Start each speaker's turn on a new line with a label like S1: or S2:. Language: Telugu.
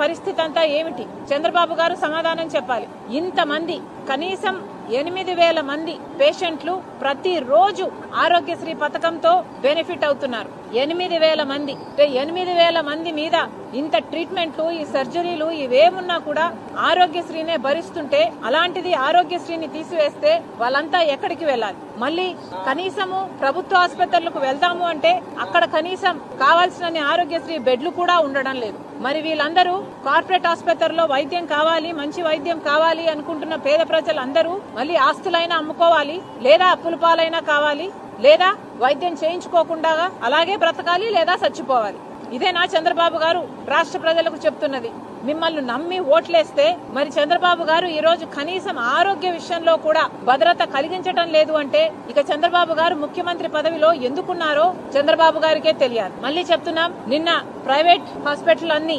S1: పరిస్థితి అంతా ఏమిటి? చంద్రబాబు గారు సమాధానం చెప్పాలి. ఇంతమంది కనీసం ఎనిమిది వేల మంది పేషెంట్లు ప్రతిరోజు ఆరోగ్యశ్రీ పథకంతో బెనిఫిట్ అవుతున్నారు. ఎనిమిది వేల మంది అంటే ఎనిమిది వేల మంది మీద ఇంత ట్రీట్మెంట్లు ఈ సర్జరీలు ఇవేమున్నా కూడా ఆరోగ్యశ్రీనే భరిస్తుంటే అలాంటిది ఆరోగ్యశ్రీని తీసివేస్తే వాళ్ళంతా ఎక్కడికి వెళ్ళాలి? మళ్ళీ కనీసము ప్రభుత్వ ఆసుపత్రులకు వెళ్దాము అంటే అక్కడ కనీసం కావాల్సిన ఆరోగ్యశ్రీ బెడ్లు కూడా ఉండడం లేదు. మరి వీళ్ళందరూ కార్పొరేట్ ఆసుపత్రుల్లో వైద్యం కావాలి మంచి వైద్యం కావాలి అనుకుంటున్న పేద ప్రజలందరూ మళ్ళీ ఆస్తులైనా అమ్ముకోవాలి లేదా అప్పుల పాలైనా కావాలి లేదా వైద్యం చేయించుకోకుండా అలాగే బ్రతకాలి లేదా చచ్చిపోవాలి. ఇదేనా చంద్రబాబు గారు? రాష్ట్ర ప్రజలకు చెప్తున్నది. మిమ్మల్ని నమ్మి ఓట్లేస్తే మరి చంద్రబాబు గారు ఈ రోజు కనీసం ఆరోగ్య విషయంలో కూడా భద్రత కలిగించడం లేదు అంటే ఇక చంద్రబాబు గారు ముఖ్యమంత్రి పదవిలో ఎందుకున్నారో చంద్రబాబు గారికే తెలియాలి. మళ్ళీ చెప్తున్నాం నిన్న ప్రైవేట్ హాస్పిటల్ అన్ని